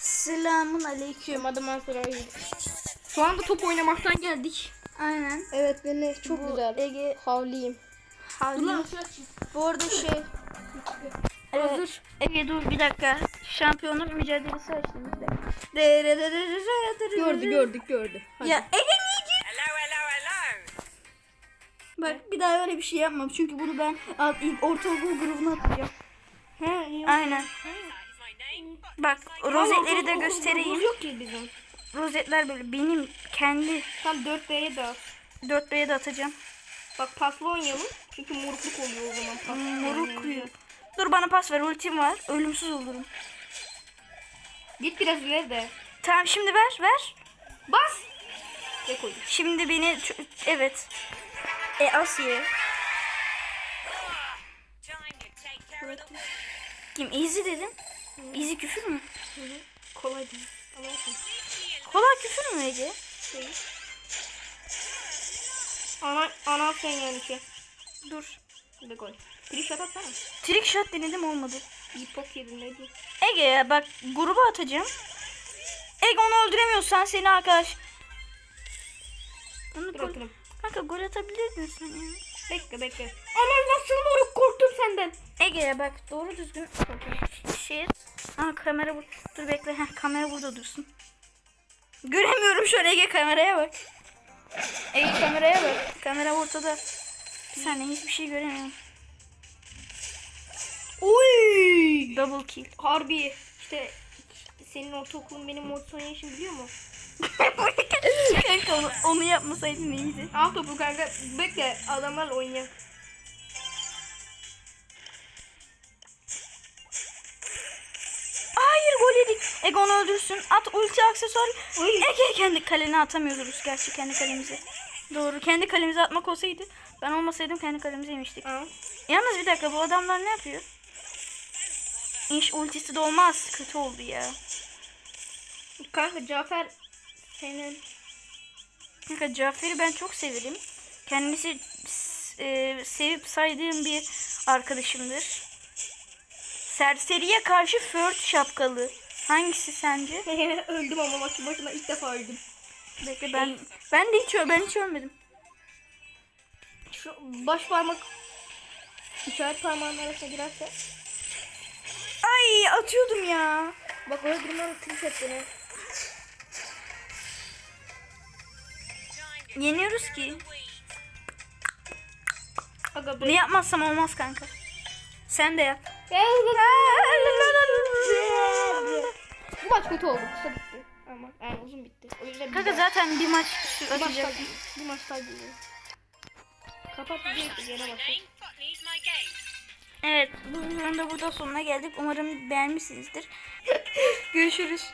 Selamun aleyküm. Adım. Şu anda top oynamaktan geldik. Aynen. Evet beni çok Bu güzel. Ege Havliyim. Havli. Bu arada şey. Evet. Hazır. Ege dur bir dakika. Şampiyonluk mücadelesi açtım bir dakika. Gördü gördük gördü. Hadi. Ya Ege niye Hello, hello, hello. Bak bir daha öyle bir şey yapmam. Çünkü bunu ben alt, ilk ortaokul grubuna atacağım. He, iyi. Aynen. Bak rozetleri de göstereyim. Yok ki bizim. Rozetler böyle benim kendi Tam 4B'ye dağıt. 4B'ye de atacağım. Bak pasla oynayalım. Çünkü morukluk oluyor o zaman. Pasla Moruk oynayalım. kuyu. Dur bana pas ver ultim var. Ölümsüz olurum. Git biraz ileri de. Tamam şimdi ver ver. Bas. Ne koydum? Şimdi beni evet. E the Kim easy dedim. Easy küfür mü? Kolay değil. Ama olsun. Kolay küfür mü Ege? Değil. Ana, ana sen yani ki. Dur. Bir de gol. Bir shot atsana. Trick shot denedim olmadı. İyi pok yedin ne diyeyim. Ege ya bak gruba atacağım. Ege onu öldüremiyorsan seni arkadaş. Onu gol... Kanka gol atabilirdin sen ya. Bekle bekle. Aman nasıl moruk korktum senden. Ege bak doğru düzgün şey Aa kamera bu. Dur bekle. Heh, kamera burada dursun. Göremiyorum şu an Ege kameraya bak. Ege kameraya bak. Kamera ortada. Bir saniye hiçbir şey göremiyorum. Oy. Double kill. Harbi işte senin ortaokulun benim orta yaşım biliyor mu? Kanka onu, onu yapmasaydın iyiydi. Al topu kanka. Bekle adamlarla oynayalım. Onu öldürsün. At ulti aksesuar. Ege kendi kalene atamıyoruz gerçi kendi kalemize. Doğru kendi kalemize atmak olsaydı ben olmasaydım kendi kalemize yemiştik. Al. Yalnız bir dakika bu adamlar ne yapıyor? İnş ultisi de olmaz. Kötü oldu ya. Kanka Cafer senin Kanka Cafer'i ben çok severim. Kendisi e, sevip saydığım bir arkadaşımdır. Serseriye karşı fört şapkalı. Hangisi sence? öldüm ama maçın başına ilk defa öldüm. Bekle ben ben de hiç ben hiç ölmedim. Şu baş parmak işaret parmağının arasına girerse Ay atıyordum ya. bak durumlarda triş et beni. Yeniyoruz ki. Aga be. yapmazsam olmaz kanka. Sen de yap. Maç kötü oldu. Kısa bitti. Ama yani uzun bitti. O yüzden bir Kanka daha- zaten bir maç bir maç daha atacak. bir maç daha geliyor. Kapat bir yere game. Evet bu videonun da burada sonuna geldik. Umarım beğenmişsinizdir. Görüşürüz.